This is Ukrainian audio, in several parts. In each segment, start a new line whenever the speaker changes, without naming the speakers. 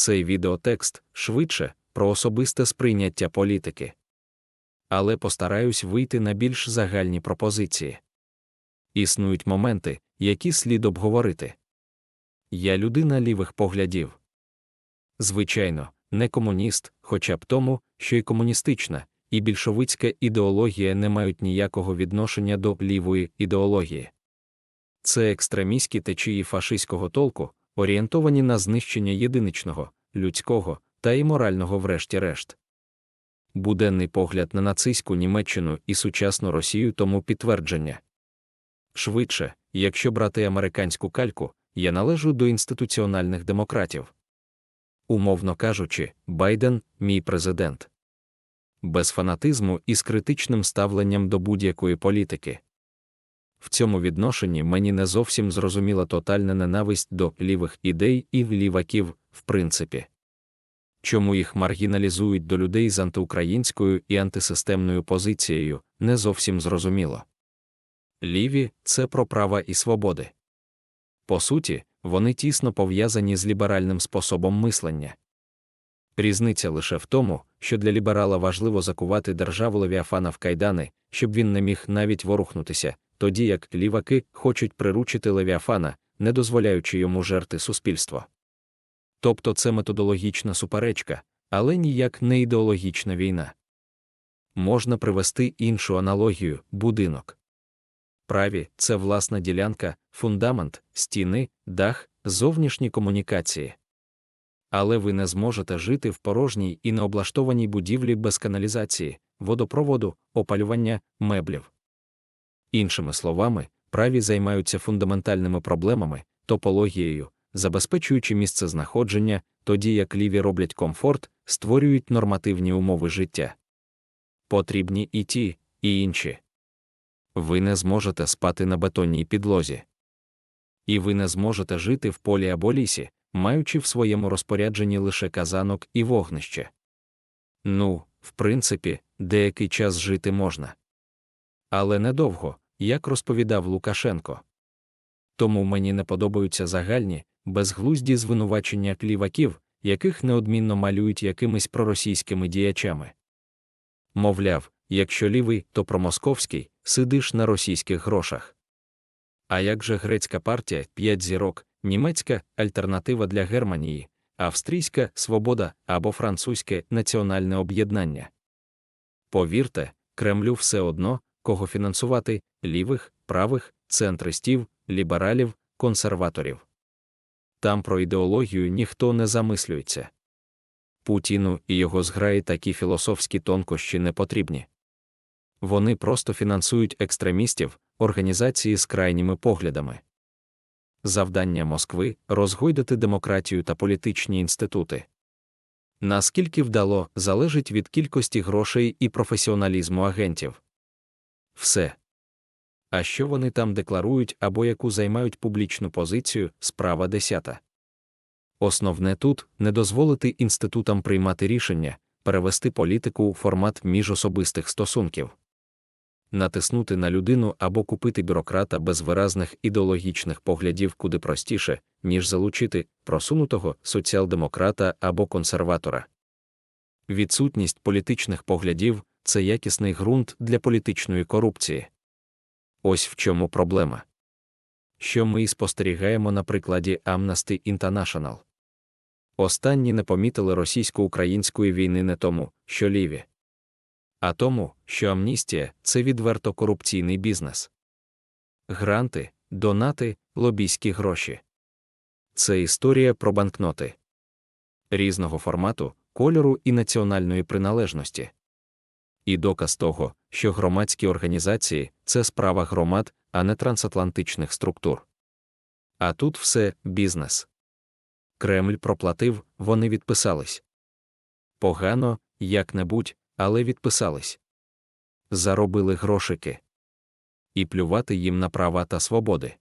Цей відеотекст швидше про особисте сприйняття політики. Але постараюсь вийти на більш загальні пропозиції. Існують моменти, які слід обговорити. Я людина лівих поглядів. Звичайно, не комуніст, хоча б тому, що і комуністична, і більшовицька ідеологія не мають ніякого відношення до лівої ідеології. Це екстремістські течії фашистського толку, орієнтовані на знищення єдиничного, людського та і морального врешті-решт. Буденний погляд на нацистську Німеччину і сучасну Росію тому підтвердження. Швидше, якщо брати американську кальку, я належу до інституціональних демократів. Умовно кажучи, Байден мій президент. Без фанатизму і з критичним ставленням до будь-якої політики. В цьому відношенні мені не зовсім зрозуміла тотальна ненависть до лівих ідей і ліваків, в принципі. Чому їх маргіналізують до людей з антиукраїнською і антисистемною позицією, не зовсім зрозуміло. Ліві це про права і свободи. По суті, вони тісно пов'язані з ліберальним способом мислення. Різниця лише в тому, що для ліберала важливо закувати державу Левіафана в кайдани, щоб він не міг навіть ворухнутися, тоді як ліваки хочуть приручити Левіафана, не дозволяючи йому жерти суспільство. Тобто це методологічна суперечка, але ніяк не ідеологічна війна. Можна привести іншу аналогію будинок. Праві це власна ділянка, фундамент, стіни, дах, зовнішні комунікації. Але ви не зможете жити в порожній і необлаштованій будівлі без каналізації, водопроводу, опалювання, меблів. Іншими словами, праві займаються фундаментальними проблемами, топологією, забезпечуючи місце знаходження, тоді як ліві роблять комфорт, створюють нормативні умови життя. Потрібні і ті, і інші. Ви не зможете спати на бетонній підлозі. І ви не зможете жити в полі або лісі, маючи в своєму розпорядженні лише казанок і вогнище. Ну, в принципі, деякий час жити можна. Але недовго, як розповідав Лукашенко. Тому мені не подобаються загальні, безглузді звинувачення кліваків, яких неодмінно малюють якимись проросійськими діячами. Мовляв, якщо лівий, то промосковський, сидиш на російських грошах. А як же грецька партія, п'ять зірок, німецька альтернатива для Германії, австрійська свобода або французьке національне об'єднання? Повірте, Кремлю все одно, кого фінансувати лівих, правих, центристів, лібералів, консерваторів. Там про ідеологію ніхто не замислюється. Путіну і його зграї такі філософські тонкощі не потрібні. Вони просто фінансують екстремістів, організації з крайніми поглядами. Завдання Москви розгойдати демократію та політичні інститути. Наскільки вдало залежить від кількості грошей і професіоналізму агентів. Все. А що вони там декларують або яку займають публічну позицію, справа десята. Основне тут не дозволити інститутам приймати рішення, перевести політику у формат міжособистих стосунків натиснути на людину або купити бюрократа без виразних ідеологічних поглядів куди простіше, ніж залучити просунутого соціал-демократа або консерватора. Відсутність політичних поглядів це якісний ґрунт для політичної корупції. Ось в чому проблема. Що ми і спостерігаємо на прикладі Amnesty International. Останні не помітили російсько-української війни не тому, що ліві а тому, що амністія це відверто корупційний бізнес. Гранти, донати, лобійські гроші. Це історія про банкноти різного формату, кольору і національної приналежності. І доказ того, що громадські організації це справа громад, а не трансатлантичних структур. А тут все бізнес. Кремль проплатив, вони відписались. Погано, як небудь, але відписались. Заробили грошики. І плювати їм на права та свободи.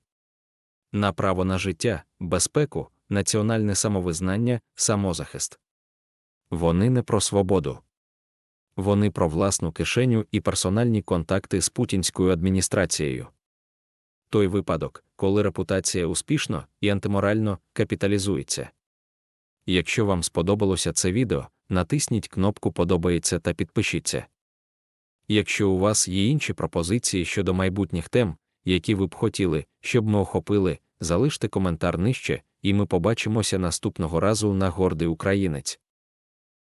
На право на життя, безпеку, національне самовизнання, самозахист. Вони не про свободу. Вони про власну кишеню і персональні контакти з путінською адміністрацією. Той випадок, коли репутація успішно і антиморально капіталізується. Якщо вам сподобалося це відео, натисніть кнопку Подобається та підпишіться. Якщо у вас є інші пропозиції щодо майбутніх тем, які ви б хотіли, щоб ми охопили, залиште коментар нижче, і ми побачимося наступного разу на гордий українець.